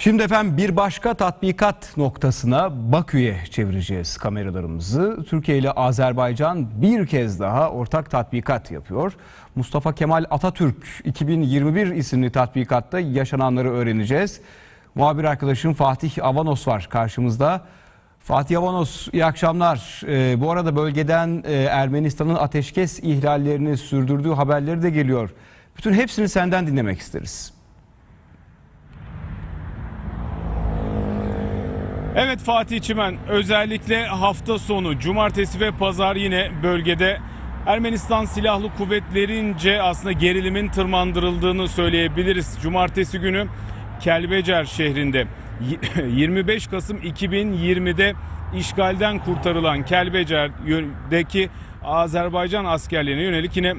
Şimdi efendim bir başka tatbikat noktasına Bakü'ye çevireceğiz kameralarımızı. Türkiye ile Azerbaycan bir kez daha ortak tatbikat yapıyor. Mustafa Kemal Atatürk 2021 isimli tatbikatta yaşananları öğreneceğiz. Muhabir arkadaşım Fatih Avanos var karşımızda. Fatih Avanos iyi akşamlar. Ee, bu arada bölgeden e, Ermenistan'ın ateşkes ihlallerini sürdürdüğü haberleri de geliyor. Bütün hepsini senden dinlemek isteriz. Evet Fatih Çimen özellikle hafta sonu cumartesi ve pazar yine bölgede Ermenistan Silahlı Kuvvetlerince aslında gerilimin tırmandırıldığını söyleyebiliriz. Cumartesi günü Kelbecer şehrinde 25 Kasım 2020'de işgalden kurtarılan Kelbecer'deki Azerbaycan askerlerine yönelik yine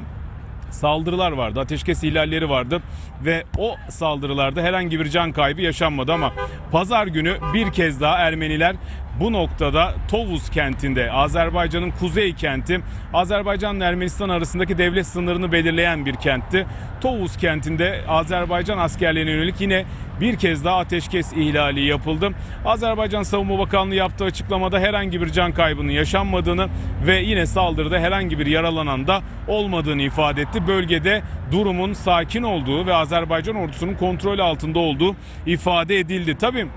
saldırılar vardı. Ateşkes ihlalleri vardı ve o saldırılarda herhangi bir can kaybı yaşanmadı ama pazar günü bir kez daha Ermeniler bu noktada Tovuz kentinde Azerbaycan'ın kuzey kenti Azerbaycan ile Ermenistan arasındaki devlet sınırını belirleyen bir kentti. Tovuz kentinde Azerbaycan askerlerine yönelik yine bir kez daha ateşkes ihlali yapıldı. Azerbaycan Savunma Bakanlığı yaptığı açıklamada herhangi bir can kaybının yaşanmadığını ve yine saldırıda herhangi bir yaralanan da olmadığını ifade etti. Bölgede durumun sakin olduğu ve Azerbaycan ordusunun kontrol altında olduğu ifade edildi. Tabii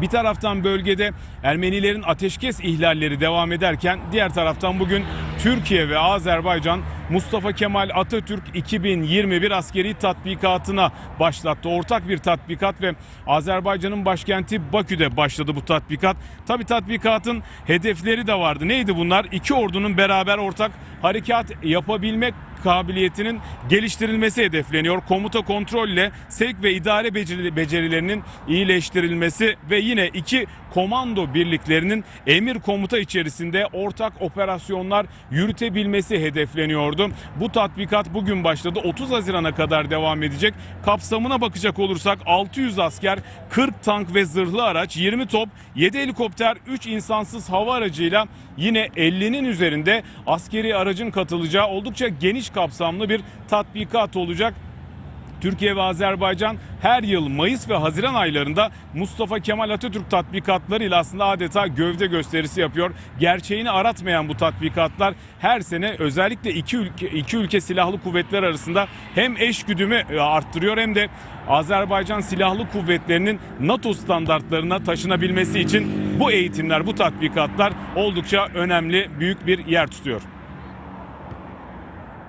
bir taraftan bölgede Ermenilerin ateşkes ihlalleri devam ederken diğer taraftan bugün Türkiye ve Azerbaycan Mustafa Kemal Atatürk 2021 askeri tatbikatına başlattı. Ortak bir tatbikat ve Azerbaycan'ın başkenti Bakü'de başladı bu tatbikat. Tabi tatbikatın hedefleri de vardı. Neydi bunlar? İki ordunun beraber ortak harekat yapabilmek kabiliyetinin geliştirilmesi hedefleniyor. Komuta kontrolle sevk ve idare beceri- becerilerinin iyileştirilmesi ve yine iki komando birliklerinin emir komuta içerisinde ortak operasyonlar yürütebilmesi hedefleniyordu. Bu tatbikat bugün başladı. 30 Haziran'a kadar devam edecek. Kapsamına bakacak olursak 600 asker, 40 tank ve zırhlı araç, 20 top, 7 helikopter, 3 insansız hava aracıyla yine 50'nin üzerinde askeri aracın katılacağı oldukça geniş kapsamlı bir tatbikat olacak. Türkiye ve Azerbaycan her yıl Mayıs ve Haziran aylarında Mustafa Kemal Atatürk tatbikatlarıyla aslında adeta gövde gösterisi yapıyor. Gerçeğini aratmayan bu tatbikatlar her sene özellikle iki ülke, iki ülke silahlı kuvvetler arasında hem eşgüdümü e, arttırıyor hem de Azerbaycan Silahlı Kuvvetleri'nin NATO standartlarına taşınabilmesi için bu eğitimler, bu tatbikatlar oldukça önemli, büyük bir yer tutuyor.